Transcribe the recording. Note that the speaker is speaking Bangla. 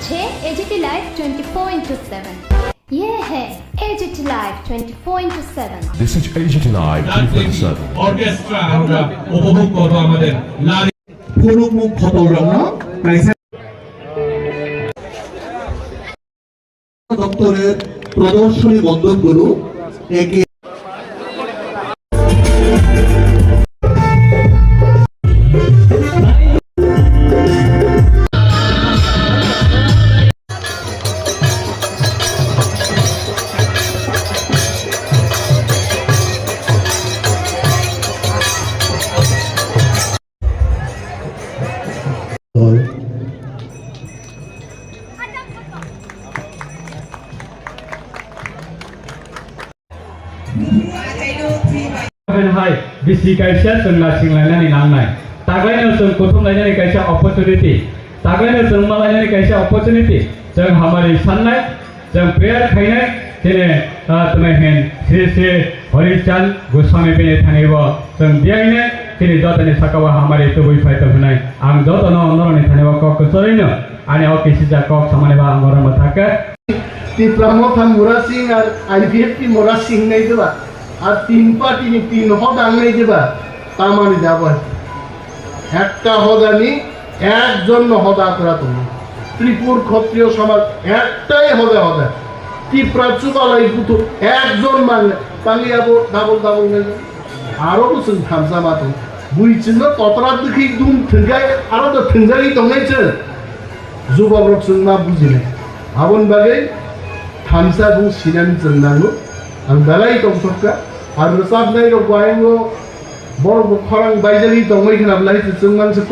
হচ্ছে A G T live twenty four into seven 24 7. 24 7. দপ্তরের প্রদর্শনী বন্ধকগুলো একে hai bisi kaisa sun lasing lainani nangnai taglainau sun kutum lainani kaisa opportunity taglainau sun ma lainani kaisa opportunity jeng hamari sannai jeng prayer khainai jene tume hen sri sri Harichand Goswami পেনে থাকিব যেন দিয়াইনে তিনি যতনে সাকাব হামারে তবুই ফাইতে হুনাই আম যতন অন্দরনে থাকিব কক চরিন আনে অ কিসি যা কক সমানে বা অঙ্গরম থাকে ত্রিপুরা মথান সিং আর আইভিএফটি মোরা সিং নেই দেবা আর তিন পার্টি তিন হদ আঙাই দেবা তা মানে যাব একটা হদ আনি একজন হদা করা তুমি ত্রিপুর ক্ষত্রিয় সমাজ একটাই হদা হদা ত্রিপুরা চুপালাই পুতু একজন মানলে পাঙ্গি আবো ডাবল ডাবল নেবে আরও খামসা মাতু মাতুন বুঝছেন কতরা দেখি দুম ঠেঙ্গায় আরও তো ঠেঙ্গাই যুবক রকসন না বুঝিলে ভাবন বাগে 탐사부 신안 전나노 안달아이 동석가 아르사브나이 로과잉고 বড় খরাং বাইজারি দঙ্গই খেলাবলাই জংমাংস